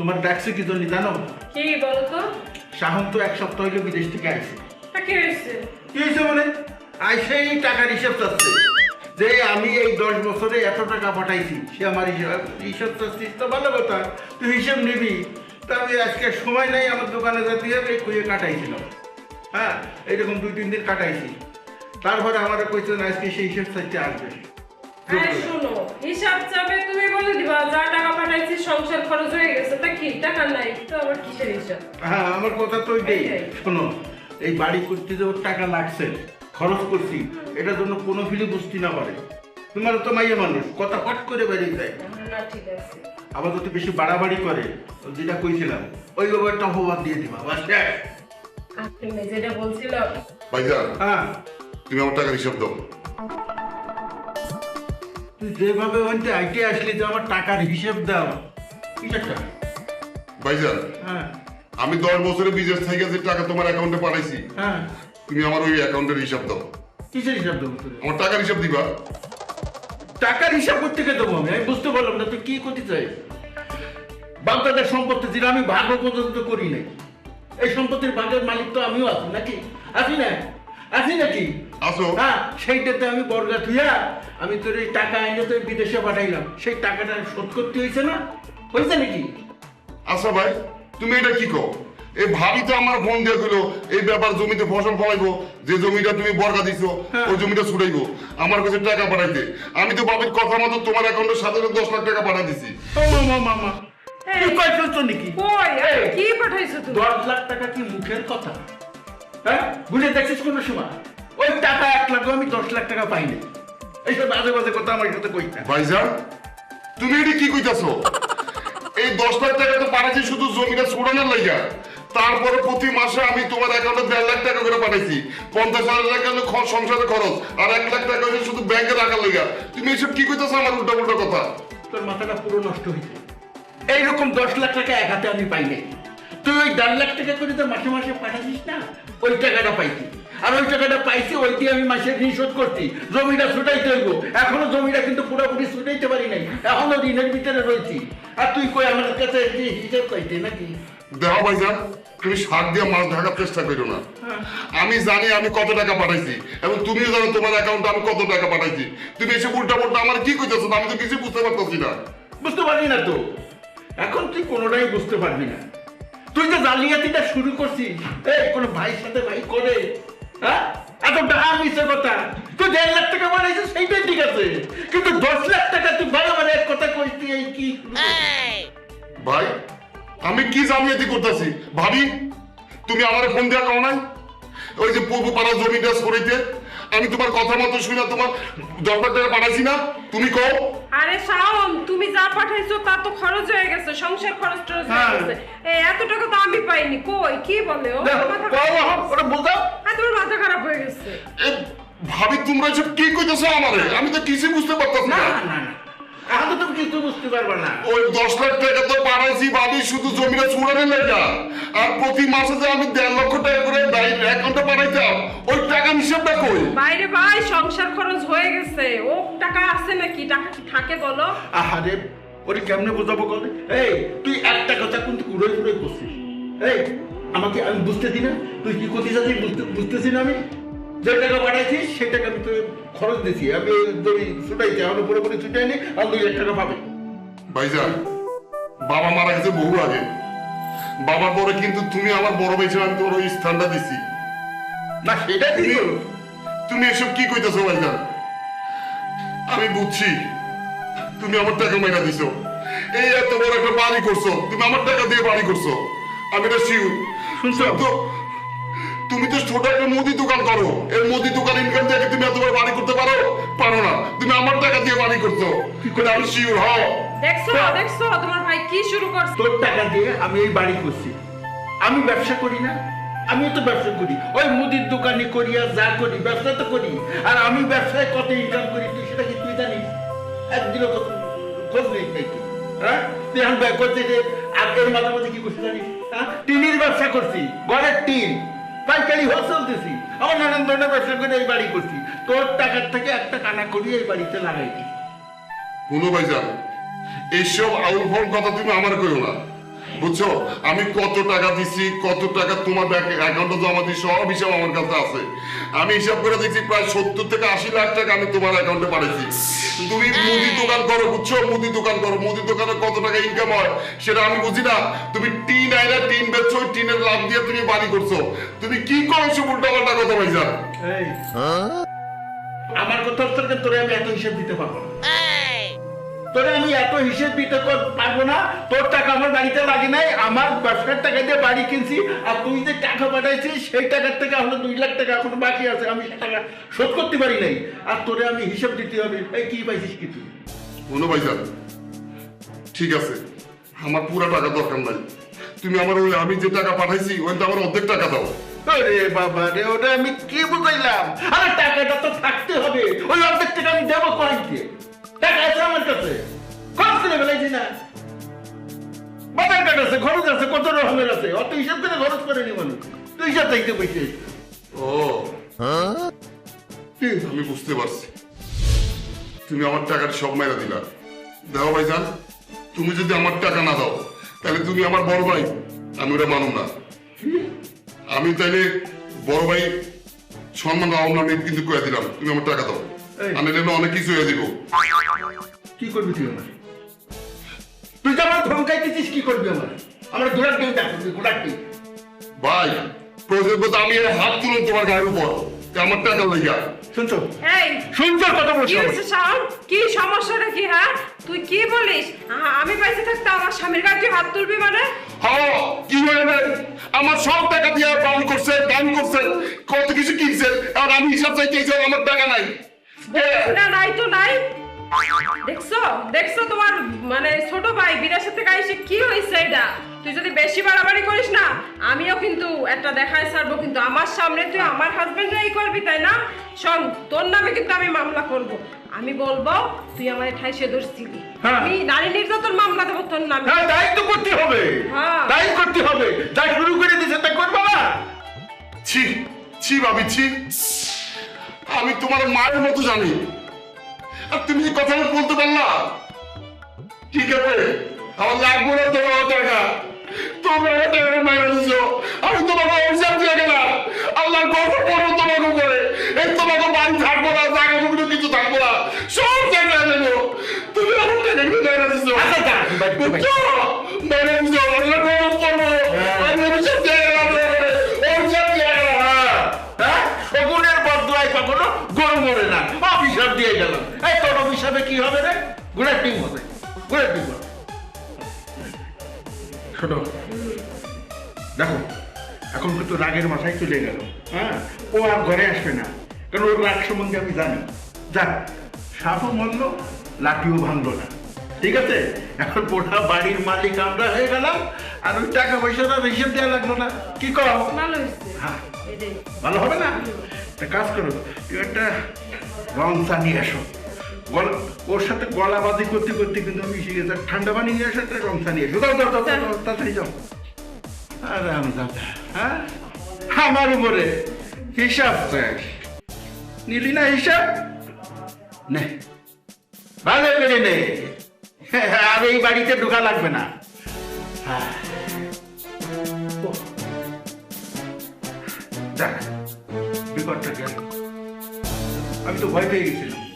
তোমার ডাকছে কি জন্য জানো? কি বলো তো শাহন তো এক সপ্তাহ হইল বিদেশ থেকে আইছে। কি হয়েছে কি হয়েছে মানে? আইসেই টাকার হিসাব চাচ্ছে। যে আমি এই দশ বছরে এত টাকা পাঠাইছি সে আমার হিসাব হিসাব চাচ্ছিস তো ভালো কথা তুই হিসাব নিবি। তা আমি আজকে সময় নেই আমার দোকানে যেতে হবে কুয়ে কাটাইছিলাম। হ্যাঁ এইরকম দুই তিন দিন কাটাইছি। তারপরে আমার কইছে আজকে সেই হিসাব চাইতে আসবে। শোনো হিসাব চাবে তুমি দিবা যা টাকা পাঠাইছি সংসার খরচ হয়ে গেছে তা কি? টাকা নাই তো আবার কিসের হিসাব? হ্যাঁ আমার কথা তো ওইটাই। শোনো এই বাড়ি করতে যে ওর টাকা লাগছে খরচ করছি এটার জন্য কোনো ফিলি বুঝতে না পারে তোমার তো মাইয়া মানুষ কথা হট করে বেরিয়ে যায়। না ঠিক আছে। আবার যদি বেশি বাড়াবাড়ি করে যেটা কইছিলাম ওই ব্যাপারটা অপবাদ দিয়ে দিবা বাস আপনি যেটা বলছিল ভাইজান হ্যাঁ। তুমি আমার টাকার হিসাব দাও। তুই যেভাবে ওইতে আইটে আসলি যে আমার টাকার হিসেব দাও। কিসেরটা ভাইজান হ্যাঁ। আমি দশ বছরে বিদেশ থেকে যে টাকা তোমার অ্যাকাউন্টে পাঠাইছি হ্যাঁ। তুমি আমার ওই অ্যাকাউন্টের হিসাব দাও। কিসের হিসাব দেবো আমার টাকার হিসাব দিবা। টাকার হিসাব করতে কে দেবো আমি? আমি বুঝতে পারলাম না তুই কি করতে চাই? বাগদাদের সম্পত্তি যেটা আমি ভাগ পর্যন্ত করি নাই। এই সম্পত্তির ভাগের মালিক তো আমিও আছি নাকি? আছি না? আছি নাকি? আসো। হ্যাঁ সেইটাতে আমি বর্গা থুইয়া আমি তোর এই টাকা এনে তোর বিদেশে পাঠাইলাম। সেই টাকাটা শোধ করতে হয়েছে না? হয়েছে নাকি? আচ্ছা ভাই তুমি এটা কি কো এই ভাবি তো আমার ফোন দিয়ে দিল এই ব্যাপার জমিতে ফসল ফলাইবো যে জমিটা তুমি বর্গা দিছো হ্যাঁ। ওই জমিটা ছুটাইবো আমার কাছে টাকা পাঠাইতে। আমি তো ভাবির কথা মতো তোমার অ্যাকাউন্টে সাথে দশ লাখ টাকা পাঠাই দিছি। মামা মামা তুই নাকি? কি পাঠাইছো তুমি? দশ লাখ টাকা কি মুখের কথা? হ্যাঁ? বুঝে দেখছিস কোনো সময়? ওই টাকা এক লাখ আমি দশ লাখ টাকা পাইনি এইসব বাজে বাজে কথা আমার সাথে কই না। ভাইজান তুমি এটা কি কইতাছো? এই দশ লাখ টাকা তো পাঠাইছি শুধু জমিটা ছুটানোর লাইগা। তারপরে প্রতি মাসে আমি তোমার অ্যাকাউন্টে দেড় লাখ টাকা করে পাঠাইছি। পঞ্চাশ হাজার টাকা হলো সংসারের খরচ আর এক লাখ টাকা হচ্ছে শুধু ব্যাংকে রাখার লাইগা। তুমি এসব কি কইতাছো আমার উল্টা উল্টা কথা? তোর মাথাটা পুরো নষ্ট হয়েছে এইরকম দশ লাখ টাকা এক হাতে আমি পাইনি তুই ওই দেড় লাখ টাকা করে তো মাসে মাসে পাঠাছিস না ওই টাকাটা পাইছি আর ওই টাকাটা পাইছি ওই দিয়ে আমি মাসের ঋণ শোধ করছি। জমিটা ছুটাইতে হইব। এখনও জমিটা কিন্তু পুরোপুরি ছুটাইতে পারি নাই। এখনও ঋণের ভিতরে রয়েছি। আর তুই কই আমার কাছে যে হিসাব পাইতে নাকি? দেখো ভাইজান তুমি শাক দিয়ে মাছ ঢাকার চেষ্টা করো না। আমি জানি আমি কত টাকা পাঠাইছি এবং তুমিও জানো তোমার অ্যাকাউন্টে আমি কত টাকা পাঠাইছি। তুমি এসে উল্টা উল্টা আমার কি কইতেছো আমি তো কিছু বুঝতে পারতেছি না। বুঝতে পারবি না তো। এখন তুই কোনোটাই বুঝতে পারবি না। তুই যে জালিয়াতিটা শুরু করছিস এই কোনো ভাইয়ের সাথে ভাই করে হ্যাঁ? এত টাকা মিশে কথা। তুই দেড় লাখ টাকা বানাইছিস সেইটাই ঠিক আছে। কিন্তু দশ লাখ টাকা তুই ভালো মানে এক কথা কইতি এই কি? ভাই আমি কি জামিয়াতি করতেছি? ভাবি তুমি আমার ফোন দেওয়া কাও নাই? ওই যে পূর্ব পাড়া জমিটা সরিতে আমি তোমার কথা মতো শুনে তোমার দরকার ধরে পাঠাইছি না। তুমি কও। আরে শাওন তুমি যা পাঠাইছো তা তো খরচ হয়ে গেছে সংসার খরচ টরচ হয়ে হ্যাঁ। গেছে। এই এত টাকা তো আমি পাইনি। কই কি বলে? ও মাথা বাবা, ওটা বোঝাও আর তোমার মাথা খারাপ হয়ে গেছে। ভাবি তোমরা সব কি কইতেছো আমারে? আমি তো কিছু বুঝতে পারতাম না না না। এখন তো তুমি কিছু বুঝতে পারবে না। ওই দশ লাখ টাকা তো পাঠাইছি ভাবি শুধু জমিটা ছুড়ানোর লেগা আর প্রতি মাসে যে আমি দেড় লক্ষ টাকা করে ডাইরেক্ট অ্যাকাউন্টে পাঠাইতাম ওই টাকা হিসাবটা কই? বাইরে ভাই সংসার খরচ হয়ে গেছে। ও টাকা আছে নাকি? টাকা কি থাকে বলো? আহারে ওরে কেমনে বোঝাবো কল এই তুই একটা কথা কিন্তু উড়োই উড়োই করছিস। এই আমাকে আমি বুঝতে দিই না। তুই কি করতে চাচ্ছিস বুঝতে বুঝতেছি না আমি? যে টাকা পাঠাইছিস সেই টাকা আমি তোর খরচ দিছি আমি ছুটাইছি আমার পুরোপুরি ছুটাই নি আর দুই লাখ টাকা পাবে। ভাইজান বাবা মারা গেছে বহু আগে। বাবার পরে কিন্তু তুমি আমার বড় ভাই ছিল আমি তোমার ওই স্থানটা দিছি। না সেটা ঠিক তুমি। এসব কি কইতেছো ভাইজান? আমি বুঝছি। তুমি আমার টাকা মাইনা দিছো। এই এত বড় একটা বাড়ি করছ। তুমি আমার টাকা দিয়ে বাড়ি করছ। আমি এটা শিউর শুনছো? তো তুমি তো ছোট একটা মুদি দোকান করো। এই মুদি দোকান ইনকাম থেকে তুমি এত বড় বাড়ি করতে পারো? পারো না। তুমি আমার টাকা দিয়ে বাড়ি করছ। কি করে আমি শিওর হও দেখছ দেখছ তোমার ভাই কি শুরু করছে? তোর টাকা দিয়ে আমি এই বাড়ি করছি। আমি ব্যবসা করি না। আমিও তো ব্যবসা করি। ওই মুদির দোকানে করি আর যা করি ব্যবসা তো করি। আর আমি ব্যবসায় কত ইনকাম করি তুই সেটা কি তুই জানিস? একদিনও খোঁজ নেই তাই। কি হ্যাঁ? তুই এখন করছিস যে আর এর মাঝে মাঝে কি করছিস জানিস? হ্যাঁ? টিনের ব্যবসা করছি ঘরের টিন। পাইকারি হোলসেল দিছি। আমার নানান ধরনের ব্যবসা করে এই বাড়ি করছি। তোর টাকার থেকে একটা কানা করি এই বাড়িতে লাগাই দিই ভাই ভাইজান, এইসব আউল ফল কথা তুমি আমার কইও না। বুঝছ? আমি কত টাকা দিছি কত টাকা তোমার ব্যাংক অ্যাকাউন্টে জমা দিই সব হিসাব আমার কাছে আছে। আমি হিসাব করে দেখছি প্রায় সত্তর থেকে আশি লাখ টাকা আমি তোমার অ্যাকাউন্টে পাঠাইছি তুমি মুদি দোকান করো বুঝছ? মুদি দোকান করো। মুদি দোকানে কত টাকা ইনকাম হয় সেটা আমি বুঝি না। তুমি টিন আইনা টিন বেচছো ওই টিনের লাভ দিয়ে তুমি বাড়ি করছ। তুমি কি করছ উল্টা পাল্টা কথা ভাইজান এই। আমার কথা হচ্ছে তোরে আমি এত হিসেব দিতে পারব না। তোরে আমি এত হিসেব দিতে পারব না। তোর টাকা আমার বাড়িতে লাগে নাই আমার ব্যবসার টাকা দিয়ে বাড়ি কিনছি আর তুই যে টাকা পাঠাইছিস সেই টাকার থেকে এখনও দুই লাখ টাকা এখনও বাকি আছে আমি টাকা শোধ করতে পারি নাই। আর তোরে আমি হিসাব দিতে হবে এই কি পাইছিস কি তুই? ভাইজান ঠিক আছে আমার পুরো টাকা দরকার নাই। তুমি আমার ওই আমি যে টাকা পাঠাইছি ওইটা আমার অর্ধেক টাকা দাও। আরে বাবা রে ওটা আমি কি বুঝাইলাম? আরে টাকাটা তো থাকতে হবে ওই অর্ধেক টাকা আমি দেবো কয়েকটি টাকা আছে আমার কাছে। খরচ করে ফেলাইছি না? বাজার কাট আছে খরচ আছে কত রকমের আছে? অত হিসাব করে খরচ করে নি মানুষ। তুই হিসাব দেখতে বসে ও। আমি বুঝতে পারছি। তুমি আমার টাকাটা সব মেরে দিলা। দাও ভাইজান তুমি যদি আমার টাকা না দাও তাহলে তুমি আমার বড় ভাই। আমি ওটা মানুম না। আমি তাইলে বড় ভাই সম্মান রাও না কিন্তু কয়ে দিলাম। তুমি আমার টাকা দাও। আমি জন্য অনেক কিছু হয়ে দিব কি করবি তুই আমার? তুই তো আমার ধমকাইতেছিস কি করবি আমার? আমার ঘোড়ার কেউ ডাকবি ঘোড়ার কেউ ভাই প্রয়োজন বোধ আমি হাত তুলুন তোমার গায়ের উপর। আমার টাকা লইয়া। শুনছো? এই শুনছো কথা বলছো কি সমস্যাটা কি হ্যাঁ? তুই কি বলিস? আমি পাইছে থাকতে আমার স্বামীর গায়ে হাত তুলবি মানে? হ্যাঁ কি হয়ে নাই? আমার সব টাকা দিয়ে করছে কত কিছু কিনছে আর আমি হিসাব চাইতে আমার টাকা নাই। না নাই তো নাই। দেখছ দেখছ তোমার মানে ছোট ভাই বিদেশের থেকে আইসে কি হয়েছে এটা? তুই যদি বেশি বাড়াবাড়ি করিস না আমিও কিন্তু একটা দেখায় ছাড়বো কিন্তু আমার সামনে তুই আমার হাজবেন্ড এই করবি তাই না? শোন তোর নামে কিন্তু আমি মামলা করব। আমি বলব তুই আমার ঠাইসে ধরছিলি। হ্যাঁ। আমি নারী নির্যাতন মামলা দেবো তোর নামে। হ্যাঁ তাই তো করতে হবে। হ্যাঁ। তাই করতে হবে। তাই শুরু করে দিছে তাই করবা না। ছি ছি ভাবি ছি। আমি তোমার মায়ের মতো জানি। আর তুমি এই কথা বলতে পারলা ঠিক আছে আমার লাগবে না তোমার টাকা তোমরা টাকা মায়ের দিছো আমি তোমাকে অভিশাপ দিয়ে গেলাম। আল্লাহর কথা পড়ব তোমাকে উপরে। এই তোমাকে বাড়ি থাকব না জায়গা কিছু থাকব না। সব জায়গায় তুমি আমার টাকা মেরে দিছো। দিছো। দিয়ে গেলাম। এই তোর অভিশাপে কি হবে রে? ঘোড়ার টিম হবে। ঘোড়ার টিম হবে। শোনো দেখো এখন কিন্তু রাগের মাথায় চলে গেল। হ্যাঁ ও আর ঘরে আসবে না। কারণ ওর রাগ সম্বন্ধে আমি জানি। যাক সাপও মরলো লাঠিও ভাঙলো না। ঠিক আছে? এখন গোটা বাড়ির মালিক আমরা হয়ে গেলাম আর ওই টাকা পয়সাটা হিসেব দেওয়া লাগল না। কি কর হ্যাঁ। ভালো হবে না? একটা কাজ করো তুই একটা রং চা নিয়ে আসো গলা ওর সাথে গলাবাজি করতে করতে কিন্তু আমি শিখে যাক ঠান্ডা পানি নিয়ে আসো একটা রং চা নিয়ে এসো। দাও দাও দাও, দাও তাড়াতাড়ি যাও। আরে দাদা হ্যাঁ? আমার উপরে হিসাব শেষ নিলি না হিসাব? নে ভালো করে নে। আর এই বাড়িতে ঢোকা লাগবে না। হ্যাঁ। ওহ। গেল। আমি তো ভয় পেয়ে গেছিলাম।